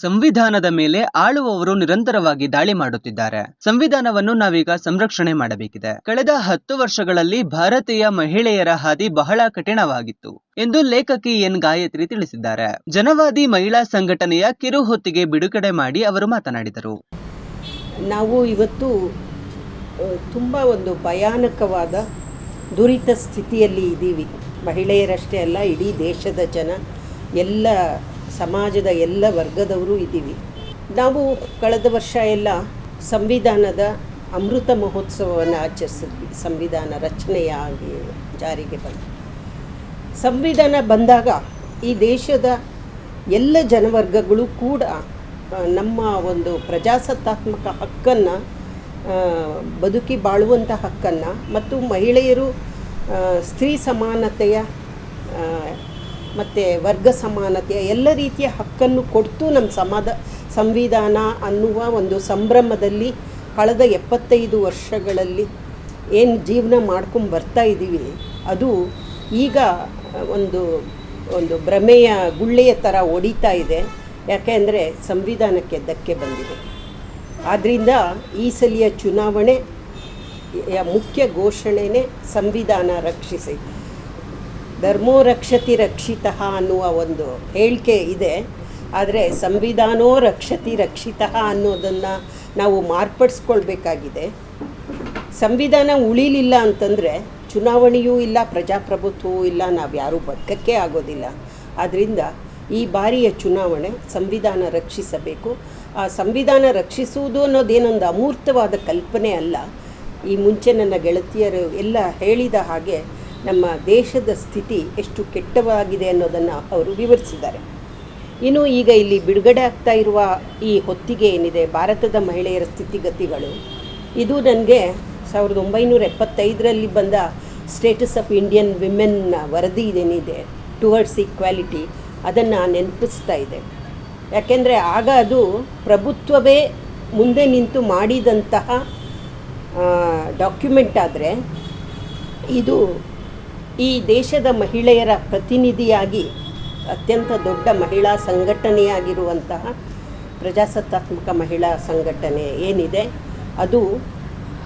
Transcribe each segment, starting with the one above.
ಸಂವಿಧಾನದ ಮೇಲೆ ಆಳುವವರು ನಿರಂತರವಾಗಿ ದಾಳಿ ಮಾಡುತ್ತಿದ್ದಾರೆ. ಸಂವಿಧಾನವನ್ನು ನಾವೀಗ ಸಂರಕ್ಷಣೆ ಮಾಡಬೇಕಿದೆ. ಕಳೆದ ಹತ್ತು ವರ್ಷಗಳಲ್ಲಿ ಭಾರತೀಯ ಮಹಿಳೆಯರ ಹಾದಿ ಬಹಳ ಕಠಿಣವಾಗಿತ್ತು ಎಂದು ಲೇಖಕಿ ಎನ್. ಗಾಯತ್ರಿ ತಿಳಿಸಿದ್ದಾರೆ. ಜನವಾದಿ ಮಹಿಳಾ ಸಂಘಟನೆಯ ಕಿರು ಹೊತ್ತಿಗೆ ಬಿಡುಗಡೆ ಮಾಡಿ ಅವರು ಮಾತನಾಡಿದರು. ನಾವು ಇವತ್ತು ತುಂಬ ಒಂದು ಭಯಾನಕವಾದ ದುರಿತ ಸ್ಥಿತಿಯಲ್ಲಿ ಇದ್ದೀವಿ ಮಹಿಳೆಯರಷ್ಟೇ ಅಲ್ಲ, ಇಡೀ ದೇಶದ ಜನ ಎಲ್ಲ ಸಮಾಜದ ಎಲ್ಲ ವರ್ಗದವರು ಇದ್ದೀವಿ. ನಾವು ಕಳೆದ ವರ್ಷ ಎಲ್ಲ ಸಂವಿಧಾನದ ಅಮೃತ ಮಹೋತ್ಸವವನ್ನು ಆಚರಿಸಿದ್ವಿ. ಸಂವಿಧಾನ ರಚನೆಯಾಗಿ ಜಾರಿಗೆ ಬಂದ. ಸಂವಿಧಾನ ಬಂದಾಗ ಈ ದೇಶದ ಎಲ್ಲ ಜನವರ್ಗಗಳು ಕೂಡ ನಮ್ಮ ಒಂದು ಪ್ರಜಾಸತ್ತಾತ್ಮಕ ಹಕ್ಕನ್ನು ಬದುಕಿ ಬಾಳುವಂಥ ಹಕ್ಕನ್ನು ಮತ್ತು ಮಹಿಳೆಯರು ಸ್ತ್ರೀ ಸಮಾನತೆಯ ಮತ್ತು ವರ್ಗ ಸಮಾನತೆ ಎಲ್ಲ ರೀತಿಯ ಹಕ್ಕನ್ನು ಕೊಡ್ತು ನಮ್ಮ ಸಮಾಧ ಸಂವಿಧಾನ ಅನ್ನುವ ಒಂದು ಸಂಭ್ರಮದಲ್ಲಿ ಕಳೆದ ಎಪ್ಪತ್ತೈದು ವರ್ಷಗಳಲ್ಲಿ ಏನು ಜೀವನ ಮಾಡ್ಕೊಂಡು ಬರ್ತಾ ಇದ್ದೀವಿ ಅದು ಈಗ ಒಂದು ಒಂದು ಭ್ರಮೆಯ ಗುಳ್ಳೆಯ ಥರ ಒಡಿತಾ ಇದೆ. ಯಾಕೆಂದರೆ ಸಂವಿಧಾನಕ್ಕೆ ಧಕ್ಕೆ ಬಂದಿದೆ. ಆದ್ದರಿಂದ ಈ ಸಲಿಯ ಚುನಾವಣೆ ಮುಖ್ಯ ಘೋಷಣೆನೇ ಸಂವಿಧಾನ ರಕ್ಷಿಸಿ ಧರ್ಮೋ ರಕ್ಷತಿ ರಕ್ಷಿತ ಅನ್ನುವ ಒಂದು ಹೇಳಿಕೆ ಇದೆ. ಆದರೆ ಸಂವಿಧಾನೋ ರಕ್ಷತಿ ರಕ್ಷಿತ ಅನ್ನೋದನ್ನು ನಾವು ಮಾರ್ಪಡಿಸ್ಕೊಳ್ಬೇಕಾಗಿದೆ. ಸಂವಿಧಾನ ಉಳಿಲಿಲ್ಲ ಅಂತಂದರೆ ಚುನಾವಣೆಯೂ ಇಲ್ಲ, ಪ್ರಜಾಪ್ರಭುತ್ವವೂ ಇಲ್ಲ, ನಾವು ಯಾರೂ ಬದುಕಕ್ಕೆ ಆಗೋದಿಲ್ಲ. ಆದ್ದರಿಂದ ಈ ಬಾರಿಯ ಚುನಾವಣೆ ಸಂವಿಧಾನ ರಕ್ಷಿಸಬೇಕು. ಆ ಸಂವಿಧಾನ ರಕ್ಷಿಸುವುದು ಅನ್ನೋದೇನೊಂದು ಅಮೂರ್ತವಾದ ಕಲ್ಪನೆ ಅಲ್ಲ. ಈ ಮುಂಚೆ ನನ್ನ ಗೆಳತಿಯರು ಎಲ್ಲ ಹೇಳಿದ ಹಾಗೆ ನಮ್ಮ ದೇಶದ ಸ್ಥಿತಿ ಎಷ್ಟು ಕೆಟ್ಟವಾಗಿದೆ ಅನ್ನೋದನ್ನು ಅವರು ವಿವರಿಸಿದ್ದಾರೆ. ಇನ್ನು ಈಗ ಇಲ್ಲಿ ಬಿಡುಗಡೆ ಆಗ್ತಾ ಇರುವ ಈ ಹೊತ್ತಿಗೆ ಏನಿದೆ, ಭಾರತದ ಮಹಿಳೆಯರ ಸ್ಥಿತಿಗತಿಗಳು. ಇದು ನನಗೆ ಸಾವಿರದ ಒಂಬೈನೂರ ಎಪ್ಪತ್ತೈದರಲ್ಲಿ ಬಂದ ಸ್ಟೇಟಸ್ ಆಫ್ ಇಂಡಿಯನ್ ವಿಮೆನ್ನ ವರದಿ ಏನಿದೆ ಟುವರ್ಡ್ಸ್ ಈಕ್ವಾಲಿಟಿ ಅದನ್ನು ನೆನಪಿಸ್ತಾ ಇದೆ. ಯಾಕೆಂದರೆ ಆಗ ಅದು ಪ್ರಭುತ್ವವೇ ಮುಂದೆ ನಿಂತು ಮಾಡಿದಂತಹ ಡಾಕ್ಯುಮೆಂಟ್ ಆದರೆ ಇದು ಈ ದೇಶದ ಮಹಿಳೆಯರ ಪ್ರತಿನಿಧಿಯಾಗಿ ಅತ್ಯಂತ ದೊಡ್ಡ ಮಹಿಳಾ ಸಂಘಟನೆಯಾಗಿರುವಂತಹ ಪ್ರಜಾಸತ್ತಾತ್ಮಕ ಮಹಿಳಾ ಸಂಘಟನೆ ಏನಿದೆ, ಅದು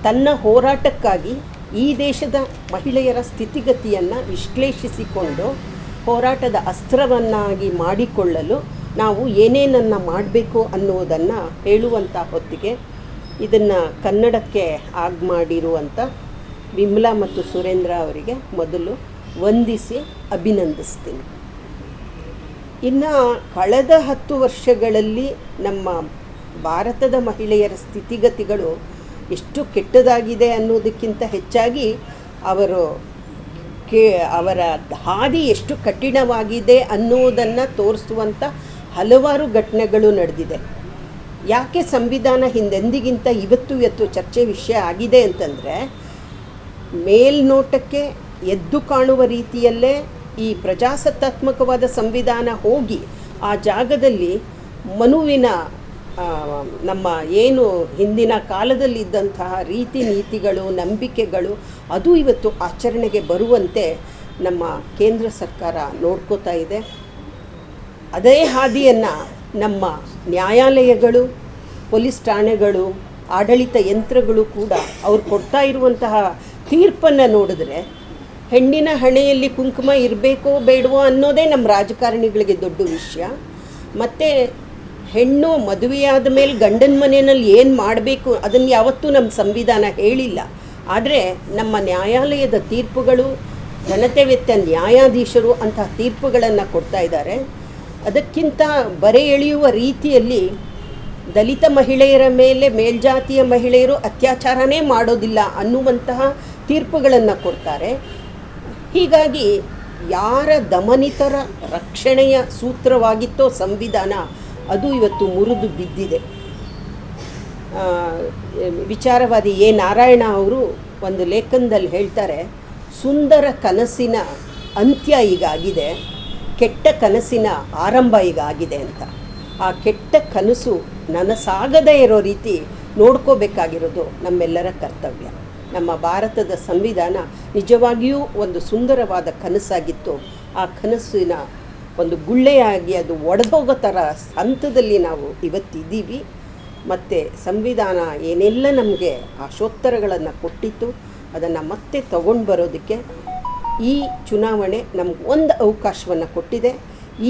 ತನ್ನ ಹೋರಾಟಕ್ಕಾಗಿ ಈ ದೇಶದ ಮಹಿಳೆಯರ ಸ್ಥಿತಿಗತಿಯನ್ನು ವಿಶ್ಲೇಷಿಸಿಕೊಂಡು ಹೋರಾಟದ ಅಸ್ತ್ರವನ್ನಾಗಿ ಮಾಡಿಕೊಳ್ಳಲು ನಾವು ಏನೇನನ್ನು ಮಾಡಬೇಕು ಅನ್ನುವುದನ್ನು ಹೇಳುವಂಥ ಹೊತ್ತಿಗೆ ಇದನ್ನು ಕನ್ನಡಕ್ಕೆ ಆಗ್ ಮಾಡಿರುವಂಥ ವಿಮಲಾ ಮತ್ತು ಸುರೇಂದ್ರ ಅವರಿಗೆ ಮೊದಲು ವಂದಿಸಿ ಅಭಿನಂದಿಸ್ತೀನಿ. ಇನ್ನು ಕಳೆದ ಹತ್ತು ವರ್ಷಗಳಲ್ಲಿ ನಮ್ಮ ಭಾರತದ ಮಹಿಳೆಯರ ಸ್ಥಿತಿಗತಿಗಳು ಎಷ್ಟು ಕೆಟ್ಟದಾಗಿದೆ ಅನ್ನೋದಕ್ಕಿಂತ ಹೆಚ್ಚಾಗಿ ಅವರು ಕೇ ಅವರ ಹಾದಿ ಎಷ್ಟು ಕಠಿಣವಾಗಿದೆ ಅನ್ನುವುದನ್ನು ತೋರಿಸುವಂಥ ಹಲವಾರು ಘಟನೆಗಳು ನಡೆದಿದೆ. ಯಾಕೆ ಸಂವಿಧಾನ ಹಿಂದೆಂದಿಗಿಂತ ಇವತ್ತು ಇವತ್ತು ಚರ್ಚೆ ವಿಷಯ ಆಗಿದೆ ಅಂತಂದರೆ ಮೇಲ್ನೋಟಕ್ಕೆ ಎದ್ದು ಕಾಣುವ ರೀತಿಯಲ್ಲೇ ಈ ಪ್ರಜಾಸತ್ತಾತ್ಮಕವಾದ ಸಂವಿಧಾನ ಹೋಗಿ ಆ ಜಾಗದಲ್ಲಿ ಮನುವಿನ ನಮ್ಮ ಏನು ಹಿಂದಿನ ಕಾಲದಲ್ಲಿದ್ದಂತಹ ರೀತಿ ನೀತಿಗಳು, ನಂಬಿಕೆಗಳು, ಅದು ಇವತ್ತು ಆಚರಣೆಗೆ ಬರುವಂತೆ ನಮ್ಮ ಕೇಂದ್ರ ಸರ್ಕಾರ ನೋಡ್ಕೋತಾ ಇದೆ. ಅದೇ ಹಾದಿಯನ್ನು ನಮ್ಮ ನ್ಯಾಯಾಲಯಗಳು, ಪೊಲೀಸ್ ಠಾಣೆಗಳು, ಆಡಳಿತ ಯಂತ್ರಗಳು ಕೂಡ ಅವ್ರು ಕೊಡ್ತಾ ಇರುವಂತಹ ತೀರ್ಪನ್ನು ನೋಡಿದ್ರೆ ಹೆಣ್ಣಿನ ಹಣೆಯಲ್ಲಿ ಕುಂಕುಮ ಇರಬೇಕೋ ಬೇಡವೋ ಅನ್ನೋದೇ ನಮ್ಮ ರಾಜಕಾರಣಿಗಳಿಗೆ ದೊಡ್ಡ ವಿಷಯ. ಮತ್ತು ಹೆಣ್ಣು ಮದುವೆಯಾದ ಮೇಲೆ ಗಂಡನ ಮನೆಯಲ್ಲಿ ಏನು ಮಾಡಬೇಕು ಅದನ್ನು ಯಾವತ್ತೂ ನಮ್ಮ ಸಂವಿಧಾನ ಹೇಳಿಲ್ಲ. ಆದರೆ ನಮ್ಮ ನ್ಯಾಯಾಲಯದ ತೀರ್ಪುಗಳು ಜನತೆ ವೆತ್ತ ನ್ಯಾಯಾಧೀಶರು ಅಂತಹ ತೀರ್ಪುಗಳನ್ನು ಕೊಡ್ತಾ ಇದ್ದಾರೆ. ಅದಕ್ಕಿಂತ ಬರೆ ಎಳೆಯುವ ರೀತಿಯಲ್ಲಿ ದಲಿತ ಮಹಿಳೆಯರ ಮೇಲೆ ಮೇಲ್ಜಾತಿಯ ಮಹಿಳೆಯರು ಅತ್ಯಾಚಾರನೇ ಮಾಡೋದಿಲ್ಲ ಅನ್ನುವಂತಹ ತೀರ್ಪುಗಳನ್ನು ಕೊಡ್ತಾರೆ. ಹೀಗಾಗಿ ಯಾರ ದಮನಿತರ ರಕ್ಷಣೆಯ ಸೂತ್ರವಾಗಿತ್ತೋ ಸಂವಿಧಾನ ಅದು ಇವತ್ತು ಮುರಿದು ಬಿದ್ದಿದೆ. ವಿಚಾರವಾದಿ ಎ. ನಾರಾಯಣ ಅವರು ಒಂದು ಲೇಖನದಲ್ಲಿ ಹೇಳ್ತಾರೆ, ಸುಂದರ ಕನಸಿನ ಅಂತ್ಯ ಈಗ ಆಗಿದೆ ಕೆಟ್ಟ ಕನಸಿನ ಆರಂಭ ಈಗ ಆಗಿದೆ ಅಂತ. ಆ ಕೆಟ್ಟ ಕನಸು ನನಸಾಗದೇ ಇರೋ ರೀತಿ ನೋಡ್ಕೋಬೇಕಾಗಿರೋದು ನಮ್ಮೆಲ್ಲರ ಕರ್ತವ್ಯ. ನಮ್ಮ ಭಾರತದ ಸಂವಿಧಾನ ನಿಜವಾಗಿಯೂ ಒಂದು ಸುಂದರವಾದ ಕನಸಾಗಿತ್ತು. ಆ ಕನಸಿನ ಒಂದು ಗುಳ್ಳೆಯಾಗಿ ಅದು ಒಡೆದೋಗೋ ಥರ ಹಂತದಲ್ಲಿ ನಾವು ಇವತ್ತಿದ್ದೀವಿ. ಮತ್ತು ಸಂವಿಧಾನ ಏನೆಲ್ಲ ನಮಗೆ ಆಶೋತ್ತರಗಳನ್ನು ಕೊಟ್ಟಿತ್ತು, ಅದನ್ನು ಮತ್ತೆ ತಗೊಂಡು ಬರೋದಕ್ಕೆ ಈ ಚುನಾವಣೆ ನಮ್ಗೆ ಒಂದು ಅವಕಾಶವನ್ನು ಕೊಟ್ಟಿದೆ.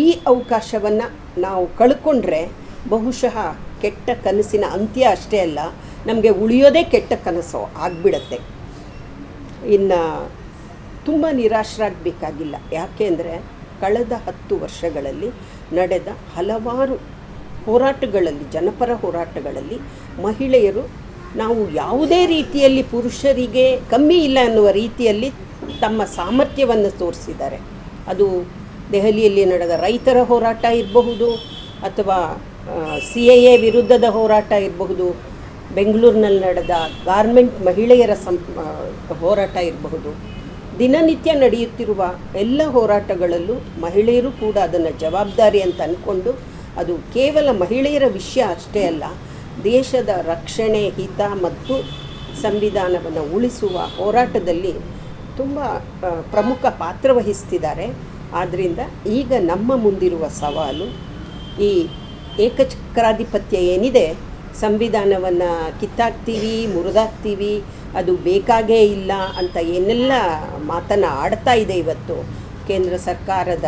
ಈ ಅವಕಾಶವನ್ನು ನಾವು ಕಳ್ಕೊಂಡ್ರೆ ಬಹುಶಃ ಕೆಟ್ಟ ಕನಸಿನ ಅಂತ್ಯ ಅಷ್ಟೇ ಅಲ್ಲ, ನಮಗೆ ಉಳಿಯೋದೇ ಕೆಟ್ಟ ಕನಸು ಆಗಿಬಿಡತ್ತೆ. ಇನ್ನು ತುಂಬ ನಿರಾಶರಾಗಬೇಕಾಗಿಲ್ಲ. ಯಾಕೆಂದರೆ ಕಳೆದ ಹತ್ತು ವರ್ಷಗಳಲ್ಲಿ ನಡೆದ ಹಲವಾರು ಹೋರಾಟಗಳಲ್ಲಿ, ಜನಪರ ಹೋರಾಟಗಳಲ್ಲಿ ಮಹಿಳೆಯರು ನಾವು ಯಾವುದೇ ರೀತಿಯಲ್ಲಿ ಪುರುಷರಿಗೆ ಕಮ್ಮಿ ಇಲ್ಲ ಅನ್ನುವ ರೀತಿಯಲ್ಲಿ ತಮ್ಮ ಸಾಮರ್ಥ್ಯವನ್ನು ತೋರಿಸಿದ್ದಾರೆ. ಅದು ದೆಹಲಿಯಲ್ಲಿ ನಡೆದ ರೈತರ ಹೋರಾಟ ಇರಬಹುದು ಅಥವಾ ಸಿ ಎ ಎ ವಿರುದ್ಧದ ಹೋರಾಟ ಇರಬಹುದು, ಬೆಂಗಳೂರಿನಲ್ಲಿ ನಡೆದ ಗಾರ್ಮೆಂಟ್ ಮಹಿಳೆಯರ ಸಂ ಹೋರಾಟ ಇರಬಹುದು. ದಿನನಿತ್ಯ ನಡೆಯುತ್ತಿರುವ ಎಲ್ಲ ಹೋರಾಟಗಳಲ್ಲೂ ಮಹಿಳೆಯರು ಕೂಡ ಅದನ್ನು ಜವಾಬ್ದಾರಿ ಅಂತ ಅಂದ್ಕೊಂಡು ಅದು ಕೇವಲ ಮಹಿಳೆಯರ ವಿಷಯ ಅಷ್ಟೇ ಅಲ್ಲ, ದೇಶದ ರಕ್ಷಣೆ, ಹಿತ ಮತ್ತು ಸಂವಿಧಾನವನ್ನು ಉಳಿಸುವ ಹೋರಾಟದಲ್ಲಿ ತುಂಬ ಪ್ರಮುಖ ಪಾತ್ರ ವಹಿಸ್ತಿದ್ದಾರೆ. ಆದ್ದರಿಂದ ಈಗ ನಮ್ಮ ಮುಂದಿರುವ ಸವಾಲು ಈ ಏಕಚಕ್ರಾಧಿಪತ್ಯ ಏನಿದೆ? ಸಂವಿಧಾನವನ್ನು ಕಿತ್ತಾಕ್ತೀವಿ, ಮುರಿದಾಕ್ತೀವಿ, ಅದು ಬೇಕಾಗೇ ಇಲ್ಲ ಅಂತ ಏನೆಲ್ಲ ಮಾತನ್ನು ಆಡ್ತಾ ಇದೆ ಇವತ್ತು ಕೇಂದ್ರ ಸರ್ಕಾರದ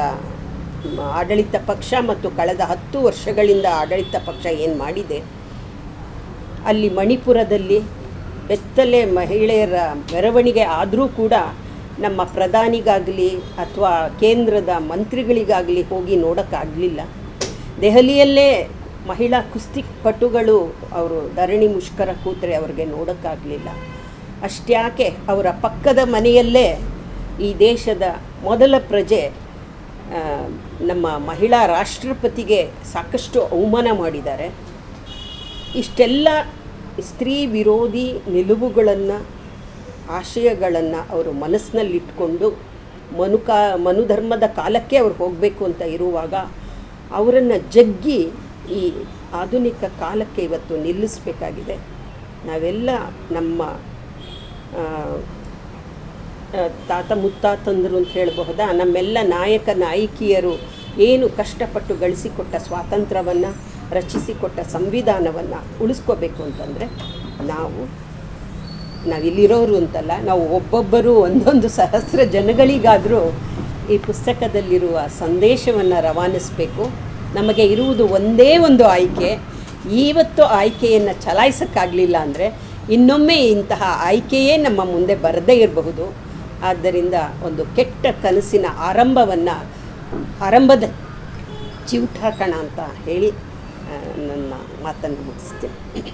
ಆಡಳಿತ ಪಕ್ಷ ಮತ್ತು ಕಳೆದ ಹತ್ತು ವರ್ಷಗಳಿಂದ ಆಡಳಿತ ಪಕ್ಷ ಏನು ಮಾಡಿದೆ? ಅಲ್ಲಿ ಮಣಿಪುರದಲ್ಲಿ ಬೆತ್ತಲೆ ಮಹಿಳೆಯರ ಮೆರವಣಿಗೆ ಆದರೂ ಕೂಡ ನಮ್ಮ ಪ್ರಧಾನಿಗಾಗಲಿ ಅಥವಾ ಕೇಂದ್ರದ ಮಂತ್ರಿಗಳಿಗಾಗಲಿ ಹೋಗಿ ನೋಡೋಕ್ಕಾಗಲಿಲ್ಲ. ದೆಹಲಿಯಲ್ಲೇ ಮಹಿಳಾ ಕುಸ್ತಿ ಪಟುಗಳು ಅವರು ಧರಣಿ ಮುಷ್ಕರ ಕೂತ್ರೆ ಅವ್ರಿಗೆ ನೋಡೋಕ್ಕಾಗಲಿಲ್ಲ. ಅಷ್ಟ್ಯಾಕೆ ಅವರ ಪಕ್ಕದ ಮನೆಯಲ್ಲೇ ಈ ದೇಶದ ಮೊದಲ ಪ್ರಜೆ ನಮ್ಮ ಮಹಿಳಾ ರಾಷ್ಟ್ರಪತಿಗೆ ಸಾಕಷ್ಟು ಅವಮಾನ ಮಾಡಿದ್ದಾರೆ. ಇಷ್ಟೆಲ್ಲ ಸ್ತ್ರೀ ವಿರೋಧಿ ನಿಲುವುಗಳನ್ನು, ಆಶಯಗಳನ್ನು ಅವರು ಮನಸ್ಸಿನಲ್ಲಿಟ್ಕೊಂಡು ಮನುಕ ಮನುಧರ್ಮದ ಕಾಲಕ್ಕೆ ಅವ್ರು ಹೋಗಬೇಕು ಅಂತ ಇರುವಾಗ ಅವರನ್ನು ಜಗ್ಗಿ ಈ ಆಧುನಿಕ ಕಾಲಕ್ಕೆ ಇವತ್ತು ನಿಲ್ಲಿಸಬೇಕಾಗಿದೆ. ನಾವೆಲ್ಲ ನಮ್ಮ ತಾತ ಮುತ್ತಾತಂದರು ಅಂತ ಹೇಳಬಹುದಾ? ನಮ್ಮೆಲ್ಲ ನಾಯಕ ನಾಯಕಿಯರು ಏನು ಕಷ್ಟಪಟ್ಟು ಗಳಿಸಿಕೊಟ್ಟ ಸ್ವಾತಂತ್ರ್ಯವನ್ನು, ರಚಿಸಿಕೊಟ್ಟ ಸಂವಿಧಾನವನ್ನು ಉಳಿಸ್ಕೋಬೇಕು ಅಂತಂದರೆ ನಾವು, ನಾವಿಲ್ಲಿರೋರು ಅಂತಲ್ಲ, ನಾವು ಒಬ್ಬೊಬ್ಬರು ಒಂದೊಂದು ಸಹಸ್ರ ಜನಗಳಿಗಾದರೂ ಈ ಪುಸ್ತಕದಲ್ಲಿರುವ ಸಂದೇಶವನ್ನು ರವಾನಿಸಬೇಕು. ನಮಗೆ ಇರುವುದು ಒಂದೇ ಒಂದು ಆಯ್ಕೆ. ಇವತ್ತು ಆಯ್ಕೆಯನ್ನು ಚಲಾಯಿಸೋಕ್ಕಾಗಲಿಲ್ಲ ಅಂದರೆ ಇನ್ನೊಮ್ಮೆ ಇಂತಹ ಆಯ್ಕೆಯೇ ನಮ್ಮ ಮುಂದೆ ಬರದೇ ಇರಬಹುದು. ಆದ್ದರಿಂದ ಒಂದು ಕೆಟ್ಟ ಕನಸಿನ ಆರಂಭವನ್ನು ಆರಂಭದ ಚಿವುಟ ಹಾಕೋಣ ಅಂತ ಹೇಳಿ ನನ್ನ ಮಾತನ್ನು ಮುಗಿಸ್ತೇನೆ.